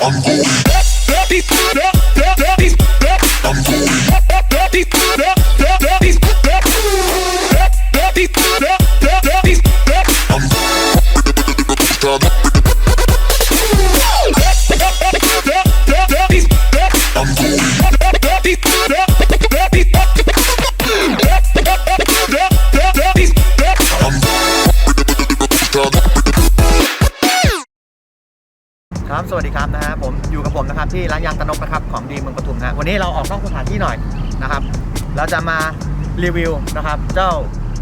ครับ สวัสดีครับนะฮะผมอยู่กับผมนะครับที่ร้านยางตะนกนะครับของดีเมืองปทุมนะฮะวันนี้เราออกนอกสถานที่หน่อยนะครับเราจะมารีวิวนะครับเจ้า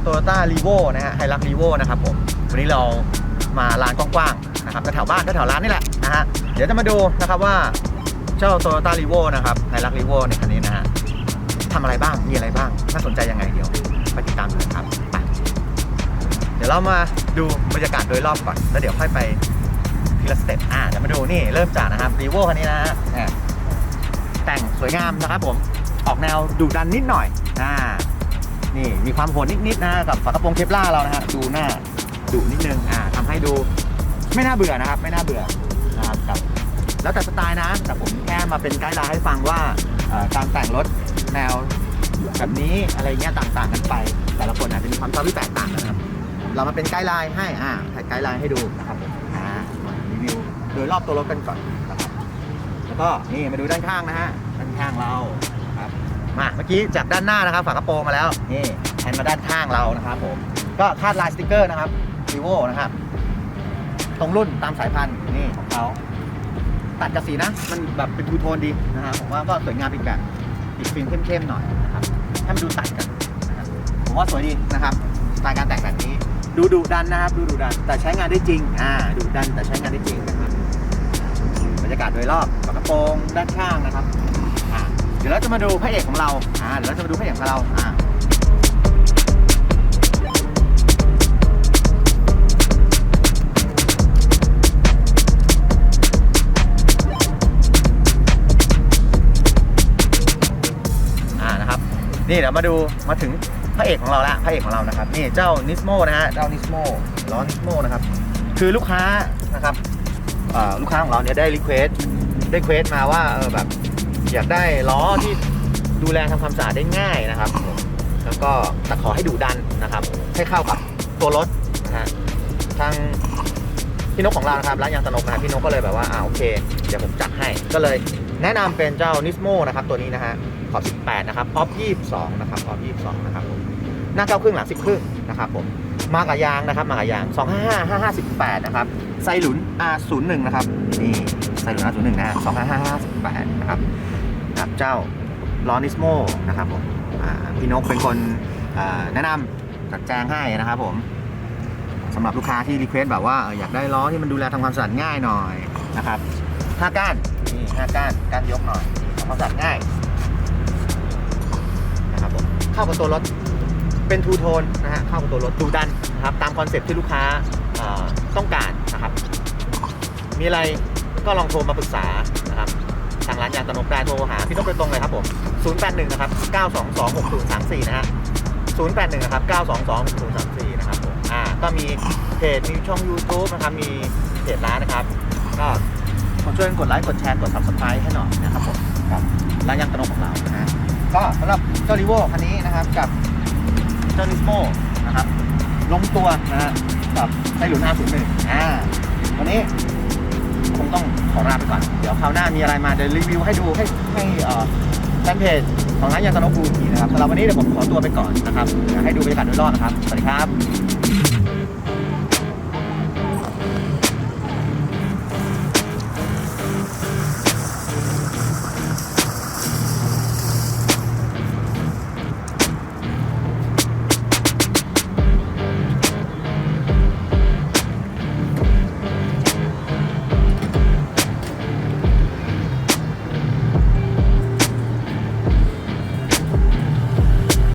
Toyota r e v o นะฮะไฮรัก r e v o นะครับผมวันนี้เรามาลานกว้างๆนะครับแถวบ้านแถวร้านนี่แหละนะฮะเดี๋ยวจะมาดูนะครับว่าเจ้า Toyota r e v o นะครับไฮรัก r e v o ในคันนี้นะฮะทำอะไรบ้างมีอะไรบ้างน่าสนใจยังไงเดี๋ยวไปติดตามดูนะครับไปเดี๋ยวเรามาดูบรรยากาศโดยรอบก่อนแล้วเดี๋ยวค่อยไป ทีละสเต็ปอ่าเดี๋ยวมาดูนี่เริ่มจากนะครับรีโวคันนี้นะฮะอ่าแต่งสวยงามนะครับผมออกแนวดุดันนิดหน่อยอ่านี่มีความโหดนิดๆนะกับฝากระโปรงเคปล่าเรานะฮะดูหน้าดุนิดนึงอ่าทำให้ดูไม่น่าเบื่อนะครับ ไม่น่าเบื่อนะครับกับแล้วแต่สไตล์นะ แต่ผมแค่มาเป็นไกด์ไลน์ให้ฟังว่าการแต่งรถแนวแบบนี้อะไรเงี้ยต่างๆกันไป แต่ละคนอาจจะมีความชอบที่แตกต่างกันนะครับ เรามาเป็นไกด์ไลน์ให้อ่าไกด์ไลน์ให้ดูนะครับผม วิวโดยรอบตัวรถกันก่อนนะครับแล้วก็นี่มาดูด้านข้างนะฮะด้านข้างเราครับมาเมื่อกี้จากด้านหน้านะครับฝากระโปรงมาแล้วนี่แทนมาด้านข้างเรานะครับผมก็คาดลายสติกเกอร์นะครับรีโวนะครับตรงรุ่นตามสายพันธุ์นี่ของเขาตัดกับสีนะ มันแบบเป็นทูโทนดีนะฮะผมว่าก็สวยงามอีกแบบอีกฟิล์มเข้มๆหน่อยนะครับให้มันดูตัดกันผมว่าสวยดีนะครับสไตล์การแต่งแบบนี้ ดูดุดันนะครับดูดุดันแต่ใช้งานได้จริงอ่าดุดันแต่ใช้งานได้จริงนะครับบรรยากาศโดยรอบฝากระโปรงด้านข้างนะครับอ่าเดี๋ยวเราจะมาดูพระเอกของเราอ่าเดี๋ยวเราจะมาดูพระเอกของเราอ่าอ่านะครับนี่เดี๋ยวมาดูมาถึง พระเอกของเราละพระเอกของเรานะครับนี่เจ้านิสโมนะฮะเจ้านิสโมล้อนิสโมนะครับคือลูกค้านะครับอ่อลูกค้าของเราเนี่ยได้รีเควสได้เควสมาว่าเออแบบอยากได้ล้อที่ดูแลทำความสะอาดได้ง่ายนะครับ แล้วก็แต่ขอให้ดุดันนะครับ ให้เข้ากับตัวรถนะฮะทางพี่นกของเรานะครับร้านยางตนกนะพี่นกก็เลยแบบว่าอ่าโอเค เดี๋ยวผมจัดให้ ก็เลยแนะนำเป็นเจ้านิสโมนะครับตัวนี้นะฮะ ขอบ 18 นะครับ ออฟ 22 นะครับ ออฟ 22 นะครับผมหน้าเก้าครึ่งหลัง10ครึ่งนะครับผม มากับยางนะครับ มากับยาง 255 5518นะครับ ไซหลุน R01 นะครับ นี่ ไซหลุน R01 นะ255 58 นะครับครับเจ้าลอนิสโมนะครับผมพี่นกเป็นคนแนะนำจัดแจงให้นะครับผมสำหรับลูกค้าที่รีเควสแบบว่าอยากได้ล้อที่มันดูแลทำความสะอาดง่ายหน่อยนะครับ5ก้านนี่5ก้านก้านยกหน่อยทำความสะอาดง่าย เข้ากับตัวรถเป็นทูโทนนะฮะเข้ากับตัวรถดูดันนะครับตามคอนเซ็ปต์ที่ลูกค้าต้องการนะครับ มีอะไรก็ลองโทรมาปรึกษานะครับทางร้านยางตะนกได้โทรหาพี่นกโดยตรงเลยครับผม 081 นะครับ 922 6034 นะฮะ 081 นะครับ 922 6034 นะครับผมอ่าก็มีเพจมีช่อง YouTube นะครับ มีเพจร้านนะครับ ก็ขอช่วยกดไลค์ กดแชร์ กด Subscribe ให้หน่อยนะครับผมกับร้านยางตะนกของเรานะฮะ ก็สำหรับเจ้าริโวคันนี้นะครับกับเจ้านิสโมนะครับลงตัวนะฮะกับไซหลุน501อ่าวันนี้คงต้องขอลาไปก่อน เดี๋ยวคราวหน้ามีอะไรมาเดี๋ยวรีวิวให้ดูให้ให้เอ่อแฟนเพจของร้านยางตะนกูอีกทีนะครับสำหรับวันนี้เดี๋ยวผมขอตัวไปก่อนนะครับเดี๋ยวให้ดูบรรยากาศโดยรอบนะครับ สวัสดีครับ